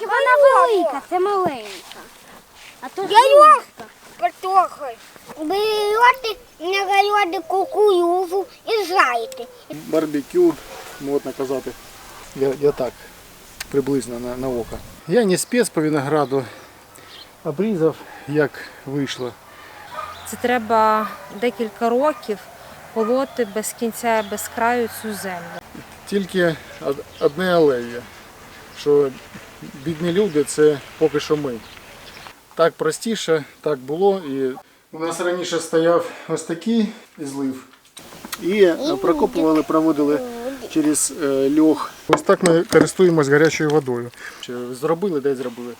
Вона велика, це маленька. А то Я Картохи. Берете на городі кукурузу і жарите. барбекю, можна казати. Я, я так, приблизно на, на око. Я не спец по винограду, обрізав, як вийшло. Це треба декілька років полоти без кінця і без краю цю землю. Тільки од- одне але є, що бідні люди це поки що ми. Так простіше, так було. І у нас раніше стояв ось такий злив. І е, прокопували, проводили через е, льох. Ось так ми користуємось гарячою водою. Зробили, де зробили.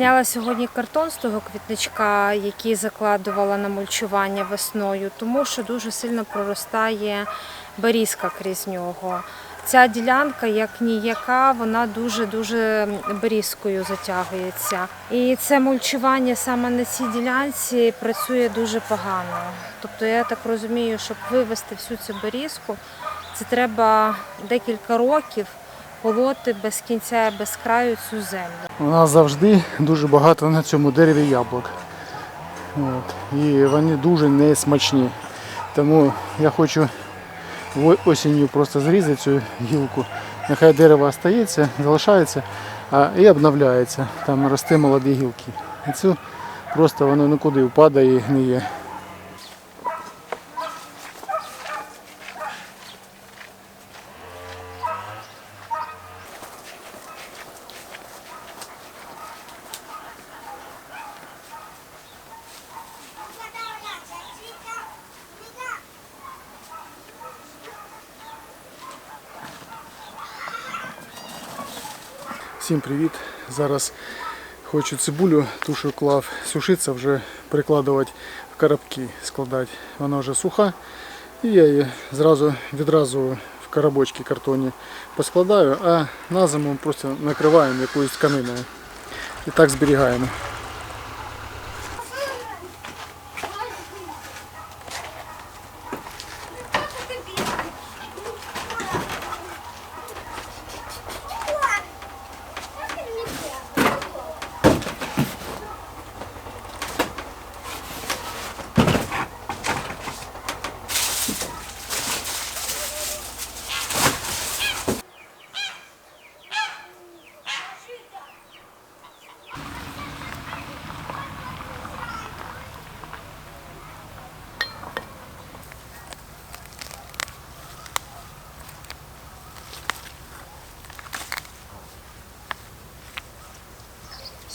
Зняла сьогодні картон з того квітничка, який закладувала на мульчування весною, тому що дуже сильно проростає берізка крізь нього. Ця ділянка, як ніяка, вона дуже-дуже берізкою затягується. І це мульчування саме на цій ділянці працює дуже погано. Тобто я так розумію, щоб вивести всю цю берізку, це треба декілька років полоти без кінця без краю цю землю. У нас завжди дуже багато на цьому дереві яблук. От. І вони дуже несмачні. Тому я хочу осінню просто зрізати цю гілку. Нехай дерево остається, залишається а, і обновляється. Там росте молоді гілки. І цю просто воно нікуди впадає і гниє. Всім привіт! Зараз хочу цибулю, ту, що клав, сушиться, вже прикладувати в коробки, складати. Вона вже суха. І я її зразу відразу в коробочки картонні поскладаю, а на зиму просто накриваємо якоюсь тканиною. І так зберігаємо.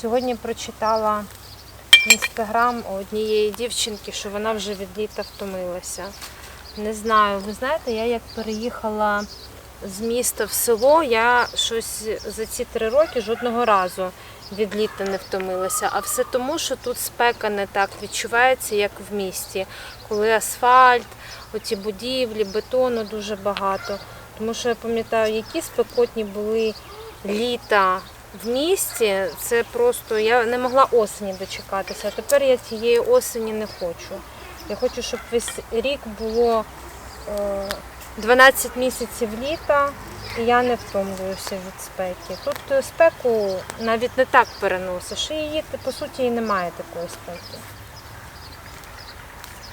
Сьогодні прочитала інстаграм однієї дівчинки, що вона вже від літа втомилася. Не знаю, ви знаєте, я як переїхала з міста в село, я щось за ці три роки жодного разу від літа не втомилася. А все тому, що тут спека не так відчувається, як в місті, коли асфальт, оці будівлі, бетону дуже багато. Тому що я пам'ятаю, які спекотні були літа в місті. Це просто я не могла осені дочекатися. Тепер я цієї осені не хочу. Я хочу, щоб весь рік було е, 12 місяців літа, і я не втомлююся від спеки. Тут е, спеку навіть не так переносиш, і її по суті і немає такої спеки.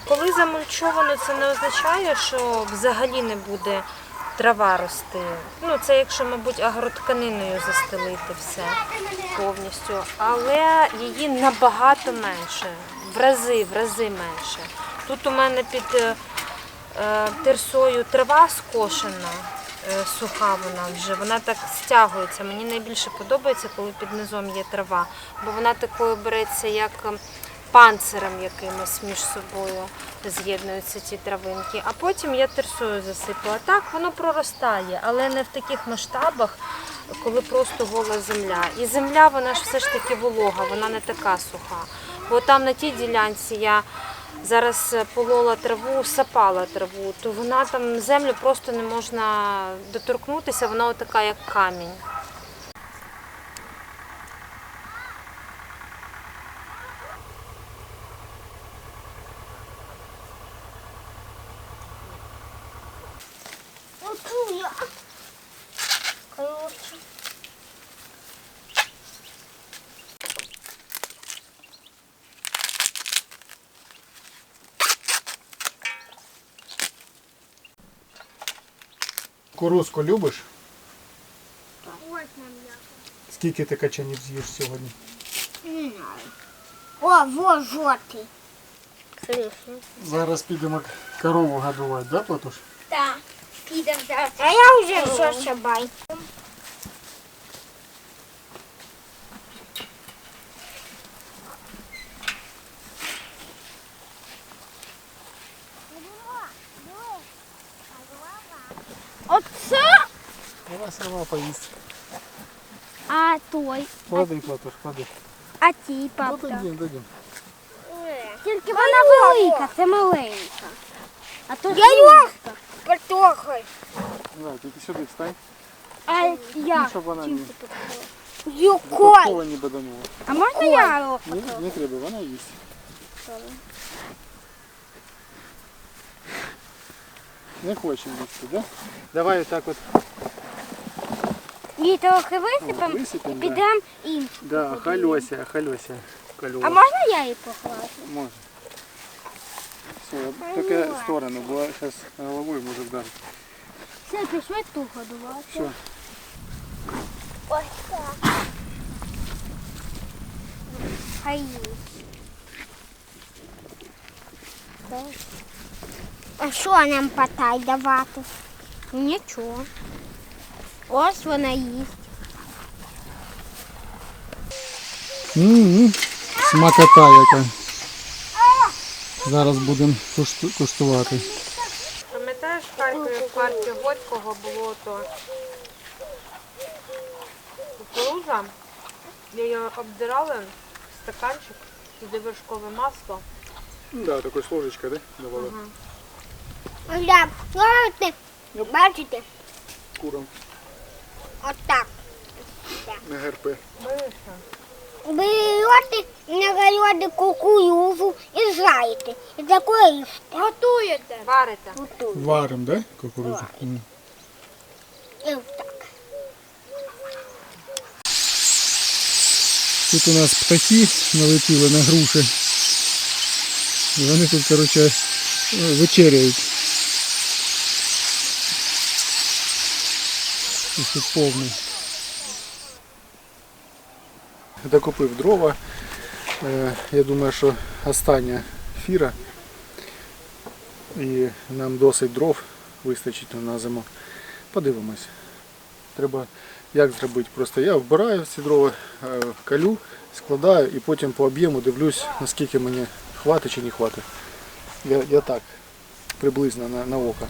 Коли замульчовано, це не означає, що взагалі не буде трава рости. Ну, це якщо, мабуть, агротканиною застелити все повністю. Але її набагато менше, в рази, в рази менше. Тут у мене під е, е, терсою трава скошена, е, суха вона вже, вона так стягується. Мені найбільше подобається, коли під низом є трава, бо вона такою береться, як ем, панцирем якимось між собою з'єднуються ці травинки. А потім я терсою засипала. Так, воно проростає, але не в таких масштабах, коли просто гола земля. І земля, вона ж все ж таки волога, вона не така суха. Бо там на тій ділянці я зараз полола траву, сапала траву, то вона там землю просто не можна доторкнутися, вона отака, як камінь. Оцю я. Короче. Кукурузку любиш? Ось нам я. Скільки ти качанів з'їш сьогодні? Не знаю. О, во, жовтий. Зараз підемо корову годувати, да, Платуш? Так. Підем зараз. А я вже все шабай. сама поїсть. а той, Клади, Платуш, клади. а ті, Ну, папа. дадим, дадим. Тільки вона велика, це маленька. А то Я жовта. Потохай. Давай, тільки сюди встань, А ну, я? щоб вона не Юкой. випадково не баданула. А можна я його? Ні, не треба, вона їсть. Не хоче їсти, да? Давай так от Її трохи висипемо і висипемо. Да. підемо іншу. Да, хальося, хальося. А можна я її похвалю? Може. Все, тільки в сторону, бо зараз головою може вдарити. Все, пішли ту годувати. Все. Ось так. Хай їсть. А що нам потай давати? Нічого. Ось вона їсть. м Смакота яка. Зараз будемо куштувати. Пам'ятаєш, в Харкові в парку Горького було то кукуруза, її обдирали в стаканчик, туди вершкове масло. Да, такой з ложечкою, да? Давали Гля, бачите, бачите, курам отак. на ГРП. Берися. Берете на городі кукурузу і жарите. І такої готуєте. Варите. Готуєте. Варим, да? Кукурузу? М. І отак. Тут у нас птахи налетіли на груші. І вони тут, коротше, е, вечеряють. Тут повний. Докупив дрова. Е, Я думаю, що остання фіра. І нам досить дров вистачить на зиму. Подивимось. Треба як зробити? Просто я вбираю ці дрова, е, калю, складаю і потім по об'єму дивлюсь, наскільки мені хватить чи не хватить. Я, я так, приблизно на, на око.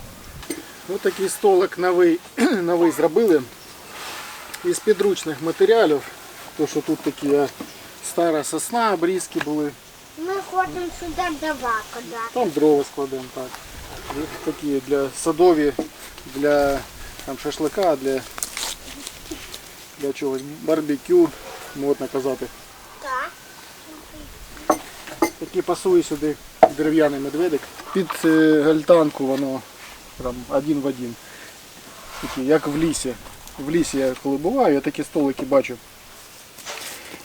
Ось такий столик новий, новий зробили із підручних матеріалів. То, що тут такі е, стара сосна, обрізки були. Ми хочемо сюди дрова кидати. Там дрова складемо так. Такі для садові, для там, шашлика, для, для чогось барбекю, можна казати. Так. Такий пасує сюди дерев'яний медведик. Під е, гальтанку воно прям один в один. Такі, як в лісі. В лісі я коли буваю, я такі столики бачу.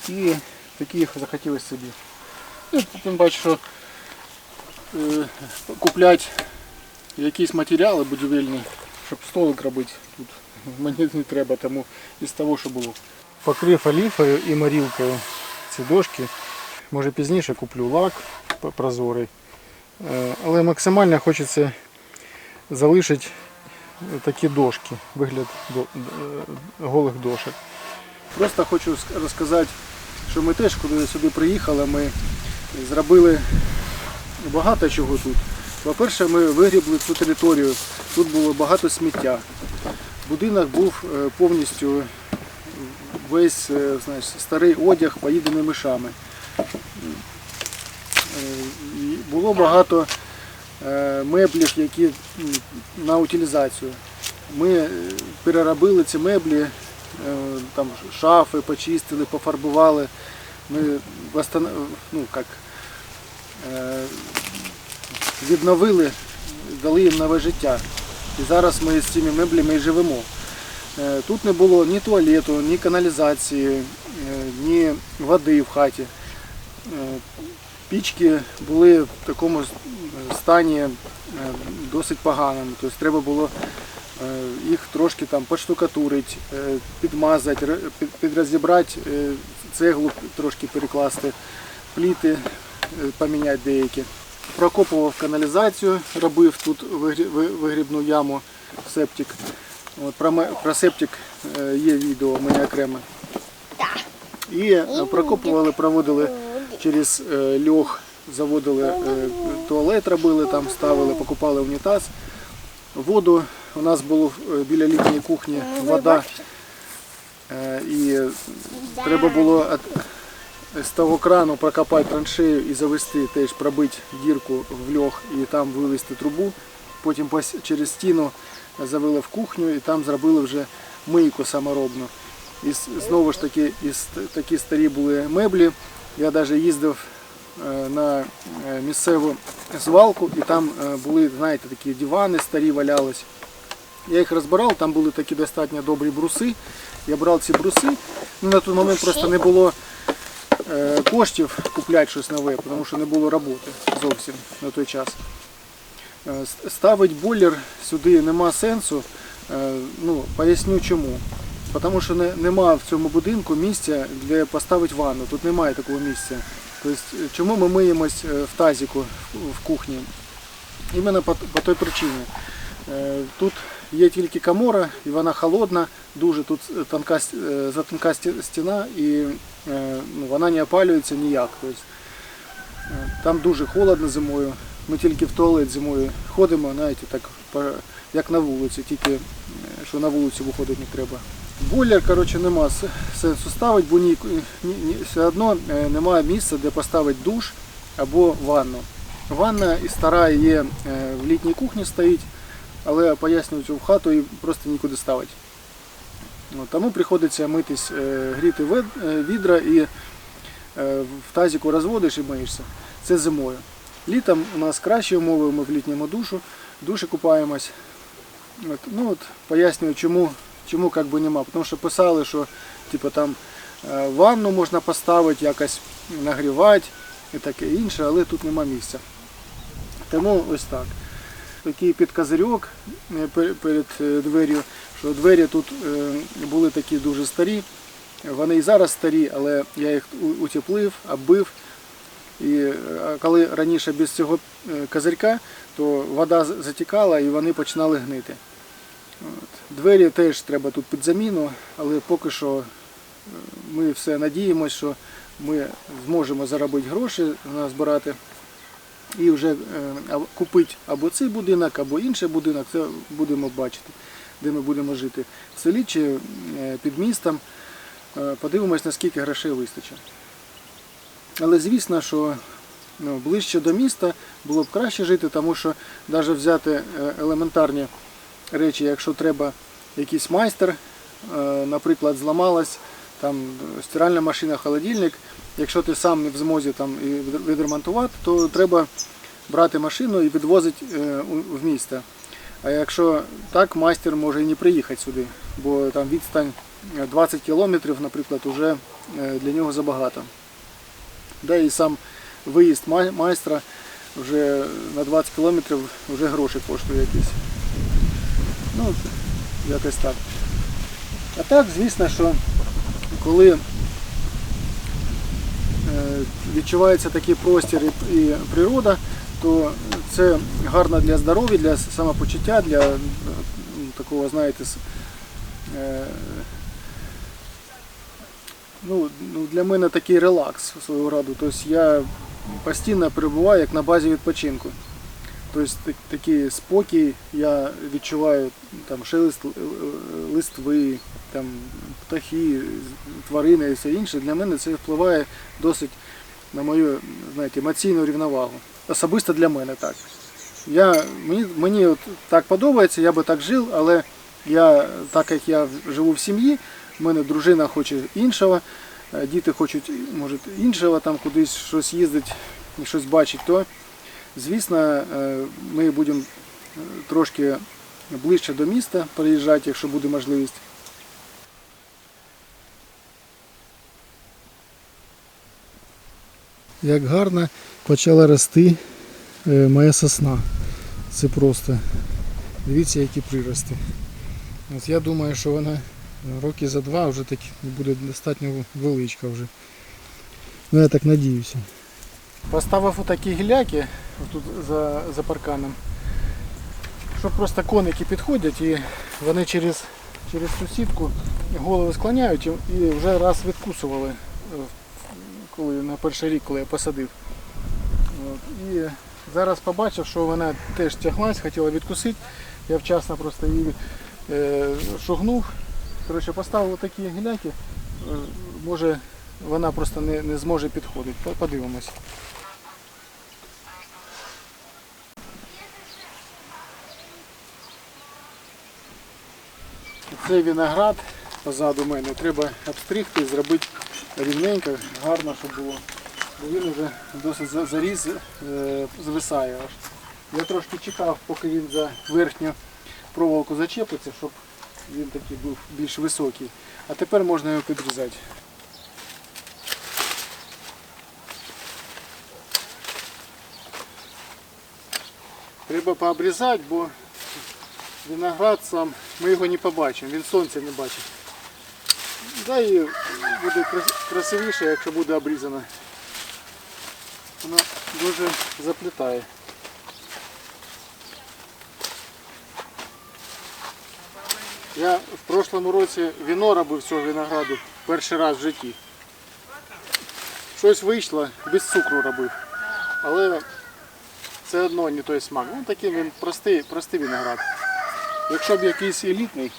І таких захотілося собі. Ну, тим бачу, що е, купляти якісь матеріали будівельні, щоб столик робити тут. Мені не треба, тому із того, що було. Покрив оліфою і морілкою ці дошки. Може пізніше куплю лак прозорий. Е, Але максимально хочеться залишити такі дошки, вигляд е, голих дошок. Просто хочу розказати, що ми теж, коли сюди приїхали, ми зробили багато чого тут. По-перше, ми вигрібли цю територію, тут було багато сміття. Будинок був е, повністю весь е, знаєш, старий одяг поїдений мишами. було багато меблів, які на утилізацію. Ми е, переробили ці меблі, е, там шафи почистили, пофарбували. Ми ну, як, е, відновили, дали їм нове життя. І зараз ми з цими меблями і живемо. Е, Тут не було ні туалету, ні каналізації, е, ні води в хаті. Пічки були в такому стані е, досить поганому. Тобто треба було е, їх трошки там поштукатурити, е, підмазати, підрозібрати, цеглу трошки перекласти, пліти поміняти деякі. Прокопував каналізацію, робив тут вигрі- вигрібну яму, септик. Про, септик є відео у мене окреме. І прокопували, проводили через е, льох, заводили е, туалет, робили там, ставили, покупали унітаз. Воду у нас було е, біля літньої кухні вода. І треба було з того крану прокопати траншею і завести, теж пробити дірку в льох і там вивести трубу. Потім через стіну завели в кухню і там зробили вже мийку саморобну. І знову ж таки, такі старі були меблі. Я навіть їздив е, на е, місцеву звалку, і там е, були, знаєте, такі дивани старі валялись. Я їх розбирав, там були такі достатньо добрі бруси. Я брав ці бруси. Ну, на той момент просто не було коштів купляти щось нове, тому що не було роботи зовсім на той час. Ставити бойлер сюди нема сенсу. Ну, поясню чому. Тому що не, нема в цьому будинку місця для поставити ванну. Тут немає такого місця. Тобто, чому ми миємось е, в тазіку в- кухні? Іменно по, по той причині. Е, Тут є тільки камора, і вона холодна, дуже тут тонка, затонка стіна і ну, вона не опалюється ніяк. Тобто, там дуже холодно зимою. Ми тільки в туалет зимою ходимо, знаєте, так як на вулиці, тільки що на вулицю виходити не треба. Бойлер, коротше, нема сенсу ставити, бо ні, ні, ні, все одно е, немає місця, де поставити душ або ванну. Ванна і стара є е, в літній кухні стоїть, але пояснюють в хату і просто нікуди ставити. Тому приходиться митись, е, гріти відра і в тазіку розводиш і миєшся. Це зимою. Літом у нас кращі умови, ми в літньому душу, душі купаємось. От, ну от пояснюю, чому, чому как би нема. Тому що писали, що типу, там е, ванну можна поставити, якось нагрівати і таке інше, але тут нема місця. Тому ось так. Такий підказирьок е, перед е, дверю, що двері тут були такі дуже старі. Вони і зараз старі, але я їх утеплив, оббив. І коли раніше без цього козирька, то вода затікала і вони починали гнити. Двері теж треба тут під заміну, але поки що е, ми все надіємося, що ми зможемо заробити гроші, назбирати і вже е, купити або цей будинок, або інший будинок, це будемо бачити, де ми будемо жити. В селі чи е, під містом. Подивимось, наскільки грошей вистачить. Але звісно, що ну, ближче до міста було б краще жити, тому що навіть взяти елементарні речі, якщо треба якийсь майстер, е, наприклад, зламалась там стиральна машина, холодильник, якщо ти сам не в змозі там відремонтувати, то треба брати машину і відвозити е, в місто. А якщо так, майстер може і не приїхати сюди, бо там відстань е, 20 кілометрів, наприклад, вже е, для нього забагато. Да і сам виїзд майстра вже на 20 кілометрів вже гроші коштує якісь. Ну, якось так. А так, звісно, що коли е, відчувається такий простір і, природа, то це гарно для здоров'я, для самопочуття, для е, такого, знаєте, е, ну, ну, для мене такий релакс свого роду. Тобто я постійно перебуваю як на базі відпочинку. Тобто так- такий спокій я відчуваю там шелест е, е, листви, там птахи, тварини і все інше. Для мене це впливає досить на мою знаєте, емоційну рівновагу. особисто для мене так. Я, мені, мені от так подобається, я би так жив, але я, так як я живу в сім'ї, в мене дружина хоче іншого, е, діти хочуть, може, іншого, там кудись щось їздить, щось бачить, то звісно, е, ми будемо е, трошки ближче до міста переїжджати, якщо буде можливість. Як гарно почала рости е, моя сосна. Це просто. Дивіться, які прирости. От я думаю, що вона роки за два вже так буде достатньо величка вже. Ну я так надіюся. Поставив отакі гіляки тут за, за парканом. Щоб просто коники підходять і вони через, через цю сітку голови склоняють і і вже раз відкусували, е, коли на перший рік, коли я посадив. От, і зараз побачив, що вона теж тяглась, хотіла відкусити. Я вчасно просто її е, шугнув. Коротше, поставив такі гіляки. Е, може вона просто не, не зможе підходити. Подивимось. Цей виноград позаду мене треба обстригти, зробити рівненько, гарно, щоб було. Бо він вже досить за- заріз, е, звисає аж. Я трошки чекав, поки він за верхню проволоку зачепиться, щоб він такий був більш високий. А тепер можна його підрізати. Треба пообрізати, бо виноград сам, ми його не побачимо, він сонця не бачить. Да і буде красивіше, якщо буде обрізано. Воно дуже заплітає. Я в прошлому році віно робив цього винограду перший раз в житті. Щось вийшло, без цукру робив. Але це одно не той смак. Ну такий він простий, простий виноград. Якщо б якийсь елітний,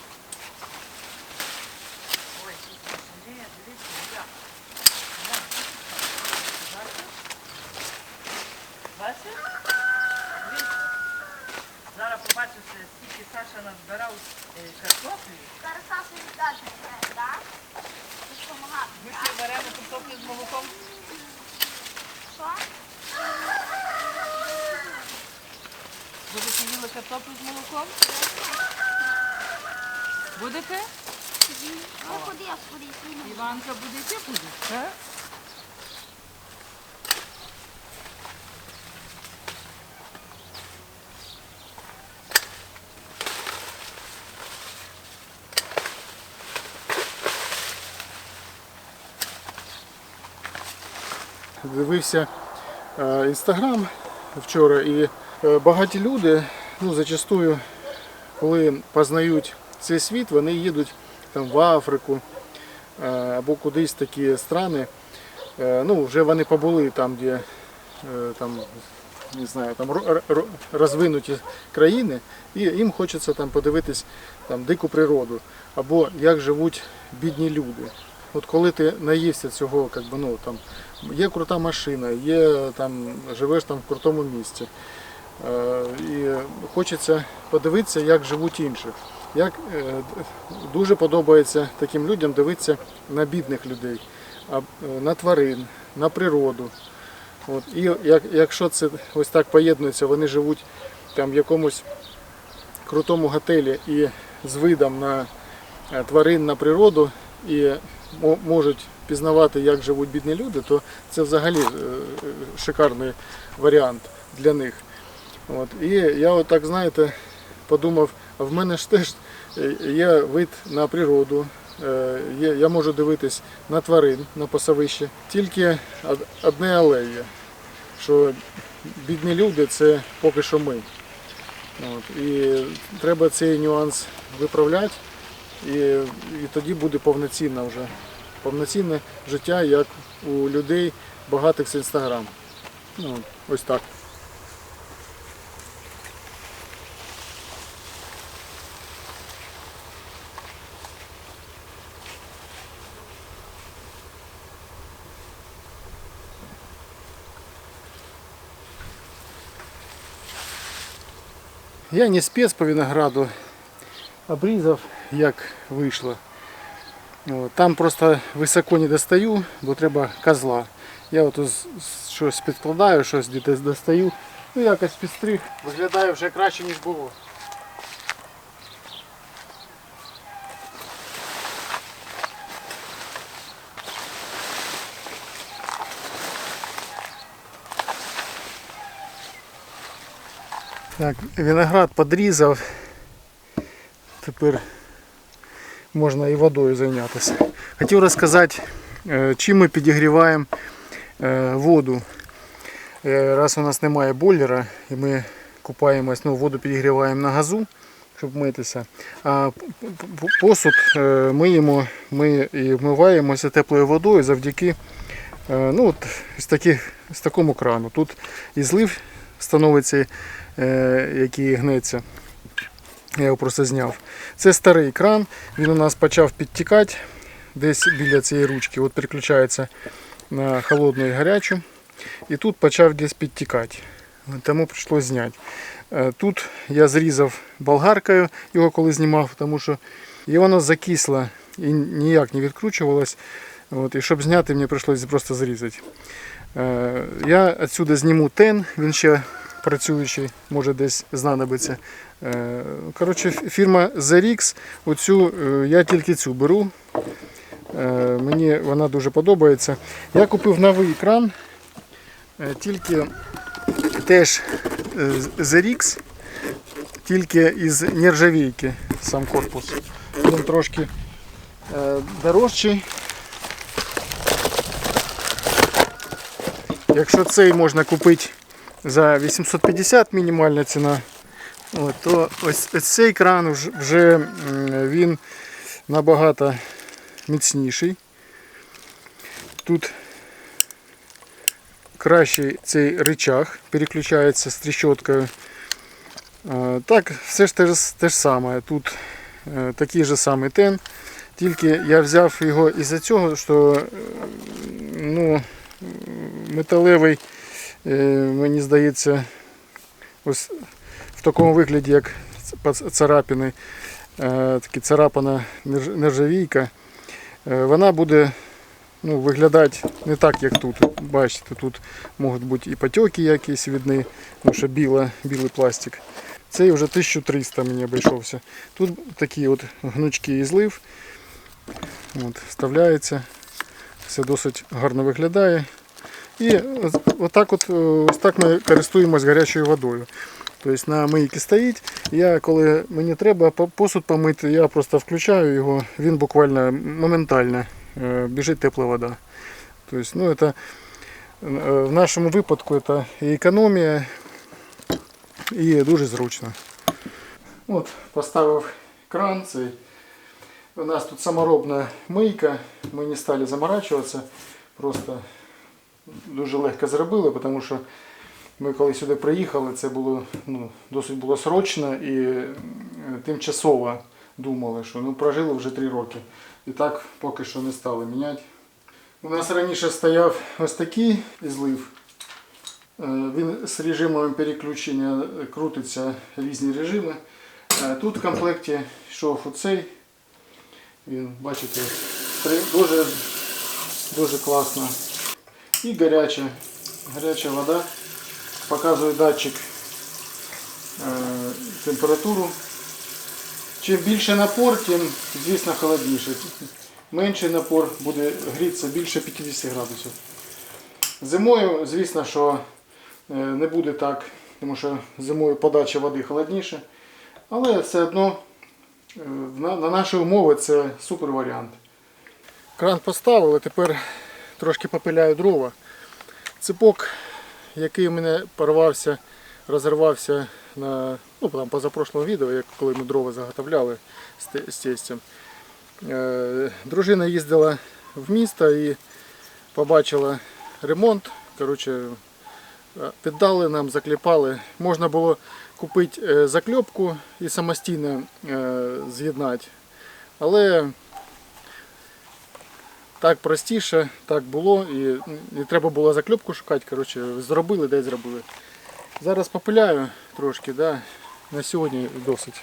дивився е, інстаграм вчора і е, багаті люди, ну зачастую, коли познають цей світ, вони їдуть там в Африку е, або кудись такі страни. Ну, вже вони побули там, де там, не знаю, там ро- ро- розвинуті країни, і їм хочеться там подивитись там, дику природу, або як живуть бідні люди. От коли ти наївся цього, як би, ну, там, є крута машина, є, там, живеш там в крутому місці. Е, і хочеться подивитися, як живуть інші. Як, е, дуже подобається таким людям дивитися на бідних людей, е, на тварин, на природу. От, і як, якщо це ось так поєднується, вони живуть там в якомусь крутому готелі і з видом на е, тварин, на природу, і можуть пізнавати, як живуть бідні люди, то це взагалі е, шикарний варіант для них. От. І я отак, знаєте, подумав, а в мене ж теж е, є вид на природу, е, я можу дивитись на тварин, на пасовище. Тільки одне але що бідні люди це поки що ми. От. І треба цей нюанс виправляти, і, і тоді буде повноцінне вже повноцінне життя, як у людей багатих з інстаграм. Ну, ось так. Я не спец по винограду, обрізав як вийшло. Там просто високо не достаю, бо треба козла. Я от щось підкладаю, щось достаю. Ну якось підстриг. Виглядає вже краще, ніж було. Так, виноград подрізав. Тепер можна і водою зайнятися. Хотів розказати, е, чим ми підігріваємо е, воду. Е, Раз у нас немає бойлера і ми купаємось, ну, воду підігріваємо на газу, щоб митися. А посуд миємо, ми і вмиваємося теплою водою завдяки ну, от, з, таких, з такому крану. Тут і злив становиться, який гнеться. Я його просто зняв. Це старий кран, він у нас почав підтікати десь біля цієї ручки. От переключається на холодну і гарячу. І тут почав десь підтікати. Тому прийшлося зняти. Е, Тут я зрізав болгаркою його коли знімав, тому що і воно закисло і ніяк не відкручувалось. От, і щоб зняти, мені прийшлося просто зрізати. Е, Я відсюди зніму тен, він ще працюючий, може десь знадобиться. Е, Коротше, фірма Zerix, оцю е, я тільки цю беру. Е, Мені вона дуже подобається. Я купив новий кран, е, тільки теж Zerix, тільки із нержавійки сам корпус. Він трошки дорожчий. Якщо цей можна купити за 850 мінімальна ціна, от, то ось, ось цей кран вже, він набагато міцніший. Тут кращий цей рычаг переключається з тріщоткою. Так, все ж те, ж те ж саме. Тут е, такий же самий тен. Тільки я взяв його із-за цього, що е, ну, металевий, мені здається, ось в такому вигляді, як царапини, е, такі царапана нержавійка, е, вона буде ну, виглядати не так, як тут. Бачите, тут можуть бути і потеки якісь видні, тому що біла, білий пластик. Цей вже 1300 мені обійшовся. Тут такі от гнучки і злив. От, вставляється. Все досить гарно виглядає. І ось- отак от, е, ось так ми користуємось гарячою водою. Тобто на мийці стоїть. Я коли мені треба посуд помити, я просто включаю його, він буквально моментально е, біжить тепла вода. Тобто, ну, это, е, в нашому випадку це і економія, і дуже зручно. От, поставив кран цей. У нас тут саморобна мийка, ми не стали заморачуватися, просто дуже легко зробили, тому що ми коли сюди приїхали, це було ну, досить було срочно і е, тимчасово думали, що ну, прожили вже 3 роки. І так поки що не стали міняти. У нас раніше стояв ось такий злив. Е, Він з режимом переключення крутиться різні режими. Е, Тут в комплекті йшов оцей. Він, бачите, дуже, дуже класно. І гаряча, гаряча вода. Показує датчик е, температуру. Чим більше напор, тим, звісно, холодніше. Менший напор буде грітися більше 50 градусів. Зимою, звісно, що е, не буде так, тому що зимою подача води холодніше. Але все одно е, на наші умови це супер варіант. Кран поставили, тепер трошки попиляю дрова. Ципок, який у мене порвався, розірвався на ну, там, позапрошлому відео, коли ми дрова заготовляли з тестем. Е, Дружина їздила в місто і побачила ремонт. Коротше, е, піддали нам, закліпали. Можна було купити е, закльопку і самостійно з'єднати. Але так простіше, так було, і не треба було закльопку шукати. Коротше, зробили, десь зробили. Зараз попиляю трошки, да, на сьогодні досить.